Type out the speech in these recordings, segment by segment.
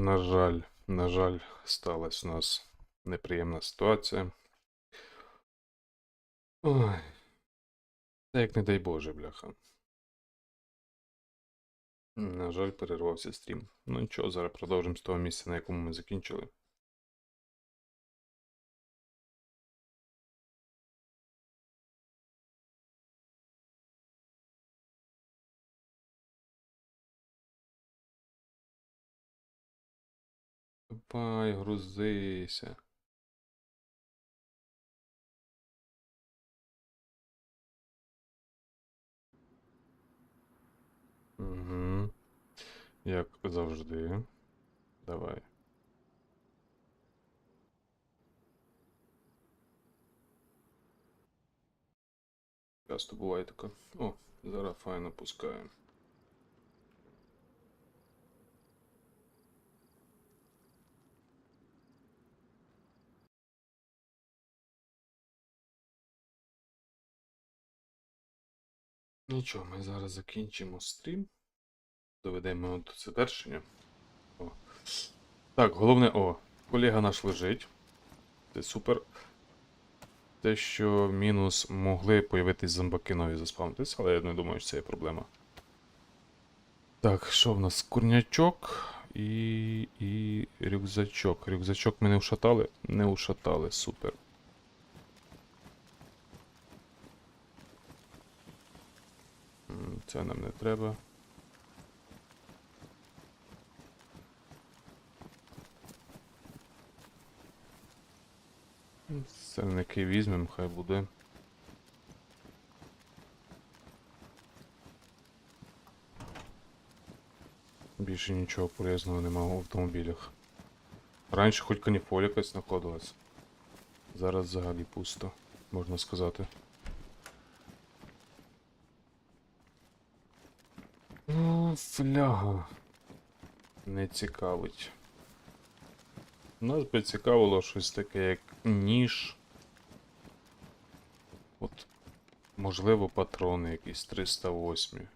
На жаль, на жаль, сталася у нас неприємна ситуація. Ой. Та як не дай Боже, бляха. На жаль, перервався стрім. Ну нічого, зараз продовжимо з того місця, на якому ми закінчили. Давай, грузися. Угу. Як завжди. Давай. Часто буває таке. О, зараз файно пускаємо. Нічого, ми зараз закінчимо стрім. Доведемо його до завершення. О. Так, головне, о, колега наш лежить. Це супер. Те, що мінус могли появитись зомбаки нові заспавнитись, але я не думаю, що це є проблема. Так, що в нас? Курнячок і. і рюкзачок. Рюкзачок ми не ушатали? Не ушатали, супер. М, Це нам не треба. М, Сирники візьмемо, хай буде. Більше нічого полезного нема в автомобілях. Раніше хоч каніфоль якась знаходилась. Зараз взагалі пусто, можна сказати. Ну, фляга. Не цікавить. Нас би цікавило щось таке, як ніж. От, можливо, патрони якісь 308.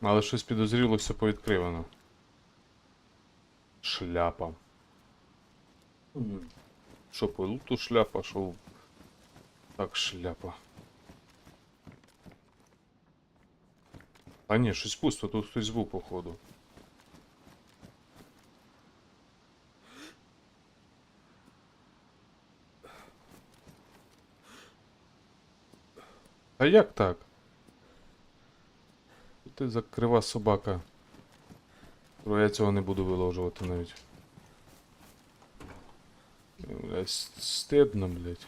Але щось підозріло все повідкривано. Шляпа. Що по луту шляпа, що. Так, шляпа. А ні, щось пусто, тут хтось був, походу. А як так? Ти закрива собака. Бо я цього не буду виложувати навіть. Блядь, с- стидно, блядь.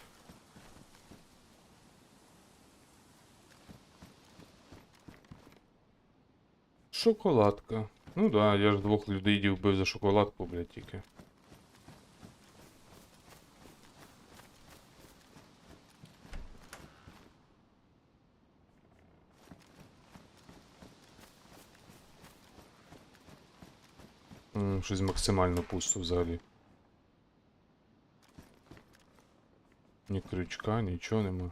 Шоколадка. Ну да, я ж двох людей вбив за шоколадку, блядь, тільки. Щось максимально пусто взагалі. Ні крючка, нічого нема.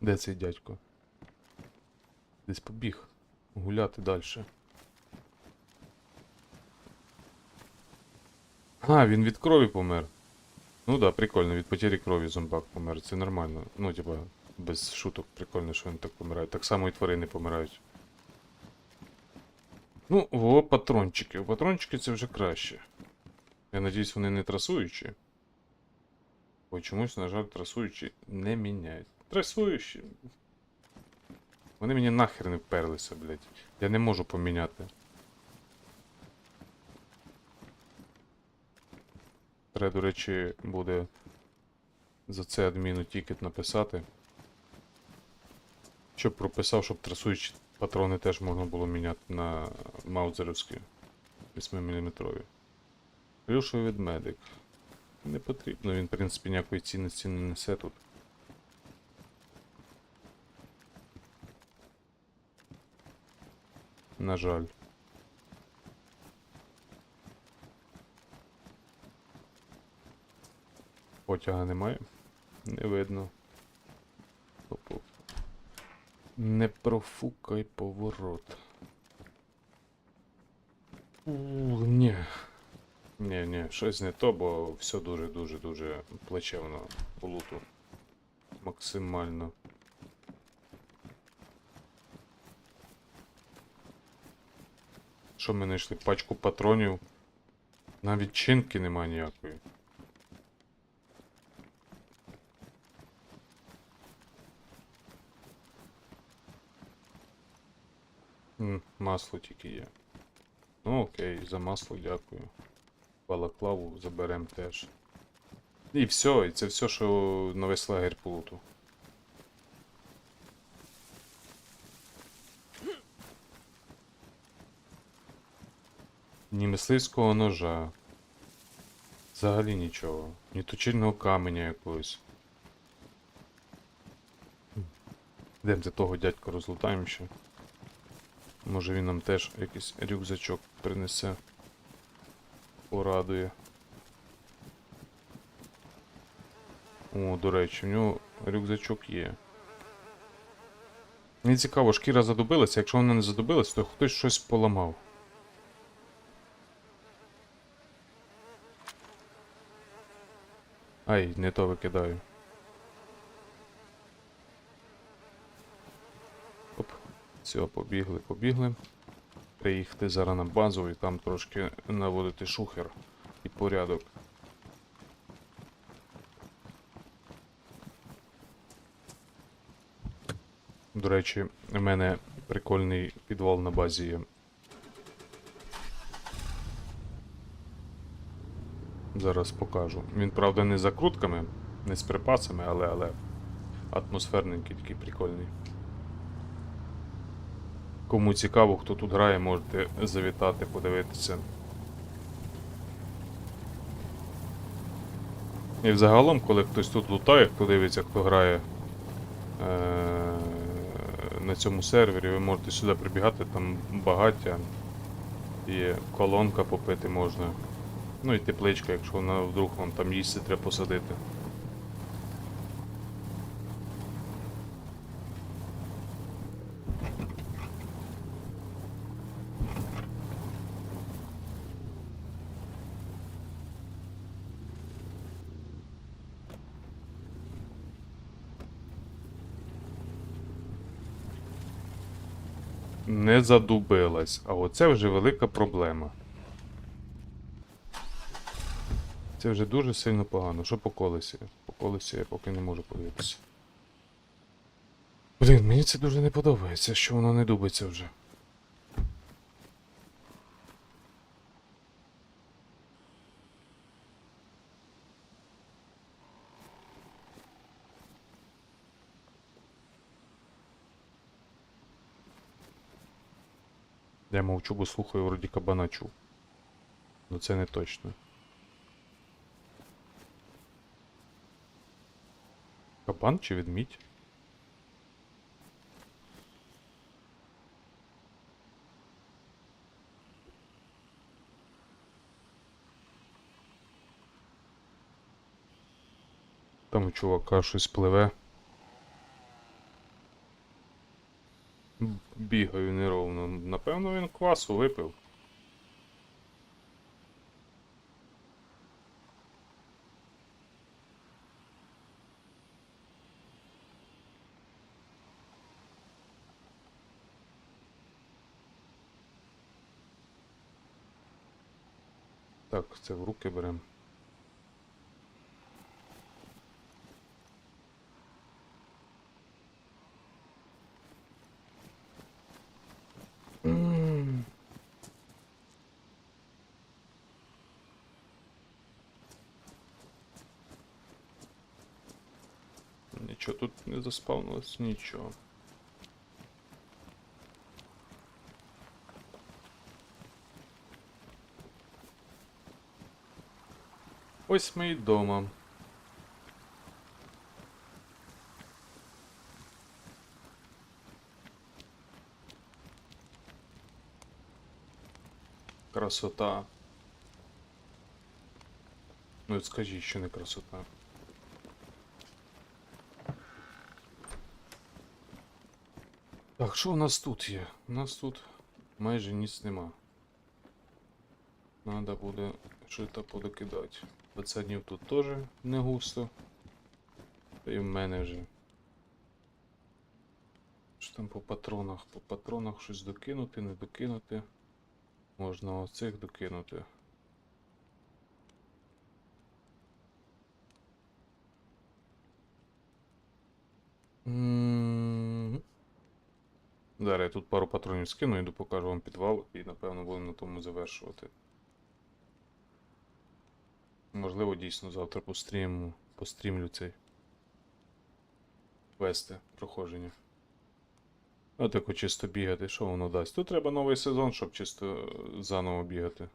Де цей дядько? Десь побіг. Гуляти далі. А, він від крові помер. Ну да, прикольно, від потері крові зомбак помер. Це нормально. Ну, типа, без шуток, прикольно, що він так помирає. Так само і тварини помирають. Ну, о, патрончики. Патрончики це вже краще. Я надіюсь, вони не трасуючі. Бо чомусь, на жаль, трасуючі не міняють. Трасуючі. Вони мені нахер не вперлися, блядь. Я не можу поміняти. Треба, до речі, буде за це адміну тікет написати. Щоб прописав, щоб трасуючі патрони теж можна було міняти на маузерівські 8-мм. Плюшовий ведмедик. Не потрібно, він, в принципі, ніякої цінності не несе тут. на жаль. Потяга немає, не видно. Не профукай поворот. У, ні. Ні, ні, щось не то, бо все дуже-дуже дуже плачевно по луту. Максимально. Що ми знайшли? Пачку патронів. Навіть чинки нема ніякої. М, Масло тільки є. Ну окей, за масло дякую. Балаклаву заберем теж. І все, і це все, що на весь лагерь по Ні мисливського ножа. Взагалі нічого. Ні точильного каменя якогось. Йдемо за того дядька розлутаємо ще. Може він нам теж якийсь рюкзачок принесе. Порадує. О, до речі, в нього рюкзачок є. Мені цікаво, шкіра задубилася, якщо вона не задубилась, то хтось щось поламав. Ай, не то викидаю. Оп. Все, побігли, побігли. Приїхати зараз на базу і там трошки наводити шухер і порядок. До речі, у мене прикольний підвал на базі є. Зараз покажу. Він, правда, не з закрутками, не з припасами, але але атмосферненький такий прикольний. Кому цікаво, хто тут грає, можете завітати, подивитися. І взагалом, коли хтось тут лутає, хто дивиться, хто грає е- на цьому сервері, ви можете сюди прибігати, там багаття, є колонка попити можна. Ну і тепличка, якщо вона вдруг вам там їсти треба посадити. Не задубилась, а оце вже велика проблема. Це вже дуже сильно погано. Що по колесі? По колесі я поки не можу подивитися. Блін, мені це дуже не подобається, що воно не дубиться вже. Я мовчу, бо слухаю вроді кабана чув. Ну це не точно. Кабан чи ведмідь? Там у чувака щось пливе. Бігаю неровно. Напевно, він квасу випив. Так, це в руки беремо. Нічого тут не заспавнилось, нічого. восьмий дома. Красота. Ну от скажи, що не красота. Так, що у нас тут є? У нас тут майже ніц нема. Надо буде щось подокидати. 20 днів тут теж не густо. Та й в мене вже. Що там по патронах? По патронах щось докинути, не докинути. Можна оцих докинути. Зараз я тут пару патронів скину, йду покажу вам підвал і напевно будемо на тому завершувати. Можливо, дійсно завтра пострімлю, пострімлю цей квести проходження. А тако чисто бігати, що воно дасть? Тут треба новий сезон, щоб чисто заново бігати.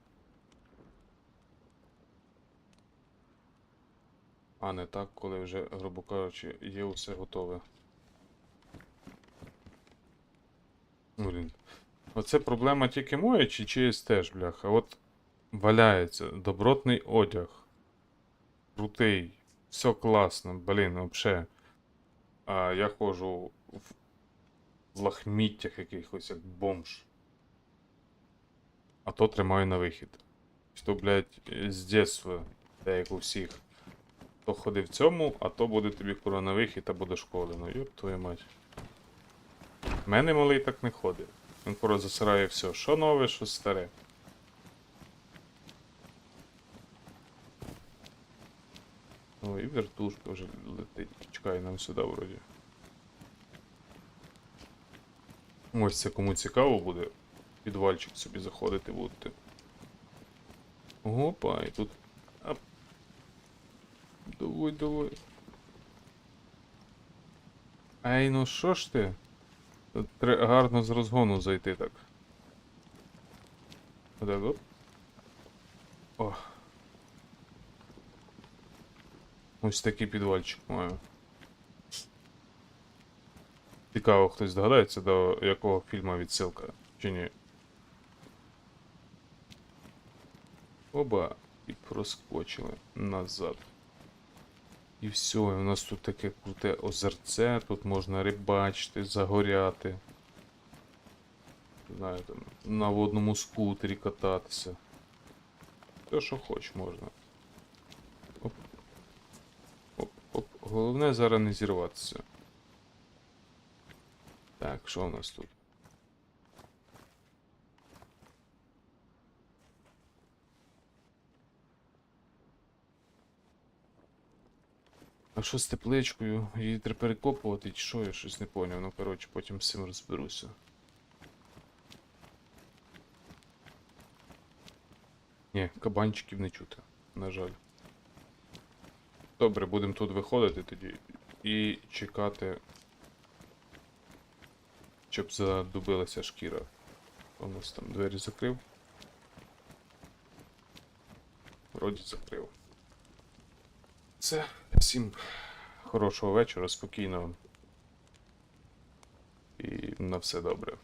А не так, коли вже, грубо кажучи, є усе готове. Блін. Оце проблема тільки моя чи чиїсь теж, бляха. От валяється добротний одяг. Крутий. Все класно, блін, вообще. А я ходжу в, в лахміттях якихось, як бомж. А то тримаю на вихід. Що, блядь, з дитинства, де як у всіх. То ходив в цьому, а то буде тобі кура на вихід або до школи. Ну йоп твою мать. В мене малий так не ходить. Він кура засирає все. Що нове, що старе. О, і вертушка вже летить. Чекай нам сюди вроді. Ось це кому цікаво буде. Підвальчик собі заходити будете. Опа, і тут. Ап. Давай, давай. Ай, ну що ж ти? Тут треба гарно з розгону зайти так. Отак оп. О. Ось такий підвальчик маю. Цікаво, хтось згадається, до якого фільму відсилка, чи ні. Оба, і проскочили назад. І все, і у нас тут таке круте озерце, тут можна рибачити, загоряти. Знаю, там, на водному скутері кататися. Все, що хоч можна. Оп. Оп, оп. Головне зараз не зірватися. Так, що у нас тут? А що з тепличкою? Її треба перекопувати чи що? Я щось не поняв. Ну коротше, потім з цим розберуся. Ні, кабанчиків не чути, на жаль. Добре, будемо тут виходити тоді і чекати, щоб задубилася шкіра. Нас там двері закрив. Вроді закрив. Це всім хорошого вечора, спокійного. І на все добре.